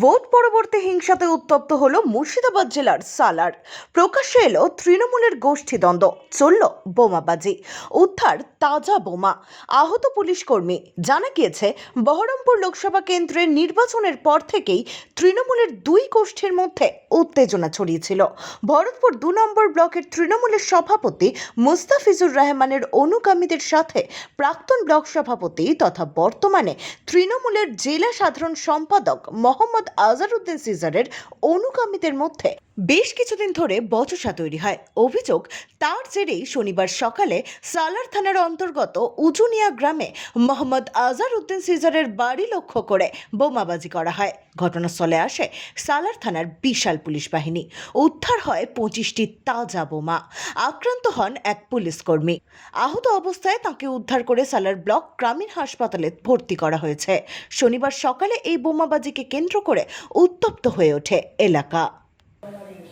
Vote পরবর্তী হিংসাতে উত্তপ্ত হলো মুর্শিদাবাদ জেলার সালার। প্রকাশ্যে এলো তৃণমূলের গোষ্ঠীদ্বন্দ্ব। চলল বোমাবাজি। উদ্ধার তাজা বোমা। আহত পুলিশ কর্মী। জানা গিয়েছে, বহরমপুর লোকসভা কেন্দ্রের নির্বাচনের পর থেকেই তৃণমূলের দুই গোষ্ঠীর মধ্যে উত্তেজনা ছড়িয়েছিল। ভরতপুর দু নম্বর ব্লকের তৃণমূলের সভাপতি মুস্তাফিজুর রহমানের অনুগামীদের সাথে প্রাক্তন ব্লক সভাপতি তথা বর্তমানে তৃণমূলের জেলা সাধারণ সম্পাদক মোহাম্মদ আজহারউদ্দিন সিজারের অনুগামীদের মধ্যে। বেশ কিছুদিন ধরে বচসা তৈরি হয়। অভিযোগ, তার জেরেই শনিবার সকালে সালার থানার অন্তর্গত উজুনিয়া গ্রামে মোহাম্মদ আজহারউদ্দিন সিজারের বাড়ি লক্ষ্য করে বোমাবাজি করা হয়। ঘটনাস্থলে আসে সালার থানার বিশাল পুলিশ বাহিনী। উদ্ধার হয় পঁচিশটি তাজা বোমা। আক্রান্ত হন এক পুলিশ কর্মী। আহত অবস্থায় তাকে উদ্ধার করে সালার ব্লক গ্রামীণ হাসপাতালে ভর্তি করা হয়েছে। শনিবার সকালে এই বোমাবাজিকে কেন্দ্র করে উত্তপ্ত হয়ে ওঠে এলাকা।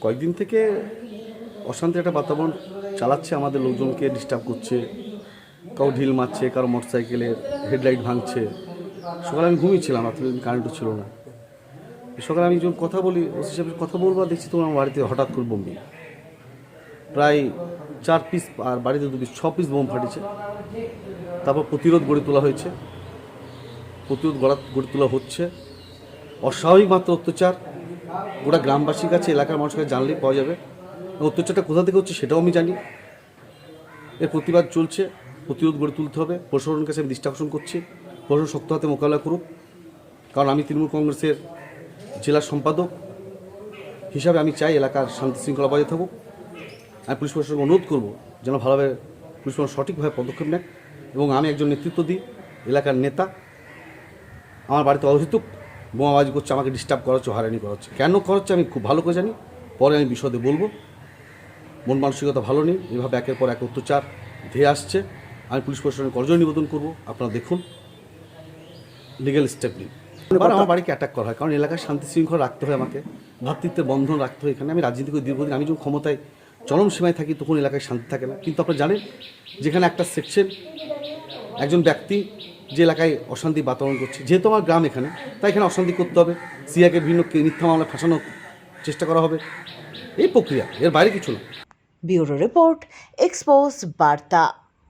কয়েকদিন থেকে অশান্তি একটা বাতাবরণ চালাচ্ছে আমাদের লোকজনকে ডিস্টার্ব করছে। কাউ ঢিল মারছে, কারও মোটর সাইকেলের হেডলাইট ভাঙছে। সকালে আমি ঘুমিয়েছিলাম, রাত্রে কারেন্টও ছিল না। সকালে আমি যখন কথা বলি, ওসি সাহেবের কথা বলব দেখছি তোমার আমার বাড়িতে হঠাৎ করে বোম প্রায় চার পিস আর বাড়িতে দু পিস ছ পিস বোম ফাটেছে। তারপর প্রতিরোধ গড়ে তোলা হয়েছে। প্রতিরোধ গড়া, গড়ে তোলা হচ্ছে। অস্বাভাবিক মাত্র অত্যাচার। গোটা গ্রামবাসীর কাছে এলাকার মানুষের কাছে জানলেই পাওয়া যাবে। অত্যাচারটা কোথা থেকে হচ্ছে সেটাও আমি জানি। এর প্রতিবাদ চলছে, প্রতিরোধ গড়ে তুলতে হবে। প্রশাসনের কাছে আমি দৃষ্টি করছি। প্রশাসন শক্ত হাতে মোকাবিলা করুক। কারণ আমি তৃণমূল কংগ্রেসের জেলা সম্পাদক হিসাবে আমি চাই এলাকার শান্তি শৃঙ্খলা বজায় থাকুক। আমি পুলিশ প্রশাসনকে অনুরোধ করব যেন ভালোভাবে পুলিশ প্রশাসন সঠিকভাবে পদক্ষেপ নেয় এবং আমি একজন নেতৃত্ব দিই, এলাকার নেতা। আমার বাড়িতে অহেতুক বোমাবাজি করছে, আমাকে ডিস্টার্ব করা হচ্ছে হয়রানি করা হচ্ছে কেন করা হচ্ছে আমি খুব ভালো করে জানি। পরে আমি বিশদে বলব। মন মানসিকতা ভালো নেই, এভাবে একের পর এক অত্যাচার ধেয়ে আসছে। আমি পুলিশ প্রশাসনের করজোড় নিবেদন করব, আপনারা দেখুন। লিগেল স্টেপ নিন। এবার আমার বাড়িকে অ্যাটাক করা হয়, কারণ এলাকার শান্তি শৃঙ্খলা রাখতে হয় আমাকে। ভ্রাতৃত্বের বন্ধন রাখতে হয় এখানে। আমি রাজনীতি করে, দীর্ঘদিন আমি যখন ক্ষমতায়, চরম সীমায় থাকি, তখন এলাকায় শান্তি থাকে না। কিন্তু আপনারা জানেন, যেখানে একটা সেকশন একজন ব্যক্তি যে এলাকায় অশান্তি বাতাবরণ করছে। যেহেতু আমার গ্রাম এখানে, তাই এখানে অশান্তি করতে হবে। সিয়াকে বিভিন্ন মিথ্যা মামলা ফাঁসানোর চেষ্টা করা হবে। এই প্রক্রিয়া, এর বাইরে কিছু না। ব্যুরো রিপোর্ট, এক্সপোজ, বার্তা।